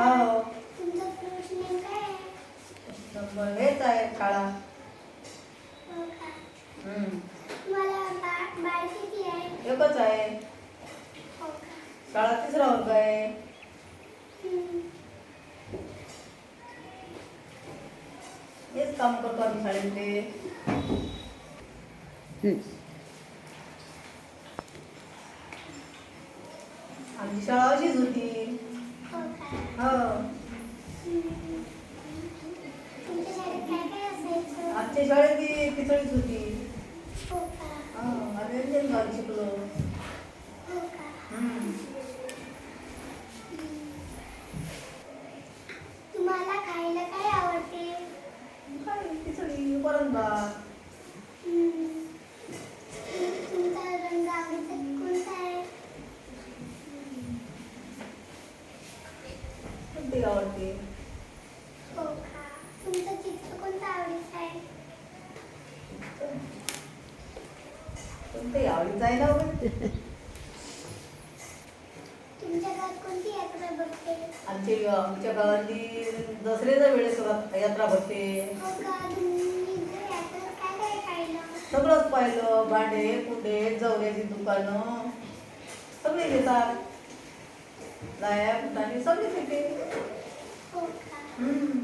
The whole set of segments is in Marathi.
हो. हेच आहे काळा. एकच आहे. काळा तिसरा वर्ग हेच काम करतो आम्ही शाळेमध्ये. आमची शाळा अशीच होती. आमच्या शाळेत ती पितळीच होती. आम्ही इंडियन गावी शिकलो. तुम्हाला खायला काय आवडते? वरण भात. कोणती आवडते? हो का? तुमचं चित्र कोणतं आवडीचं आहे? कोणती आवडीचं आहे ना? तुमच्या गावात कोणती यात्रा भरते आमची आमच्या गावातली दसऱ्याच्या वेळेस रा- यात्रा भरते हो का? तुम्ही इथे यात्रेत काय काय पाहिलं? सगळंच पाहिलं भांडे कुंडे जवळ्याची दुकानं सगळे घेतात. लाया फुटाने सगळे घेते का? हम्म.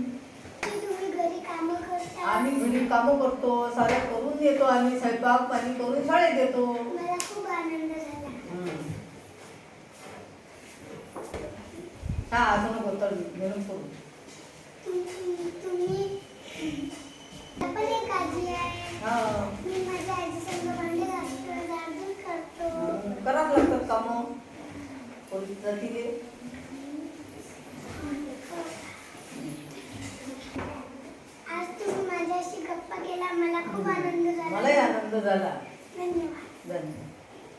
की तुम्ही घरी कामं करता? आम्ही घरी कामं करतो साऱ्या करून येतो आम्ही स्वयंपाक पाणी करून शाळेत येतो हम्म. हा असं नको तर घेऊन करू. हा. करावं लागतात कामं. खूप आनंद झाला. मलाही आनंद झाला. धन्यवाद. धन्यवाद.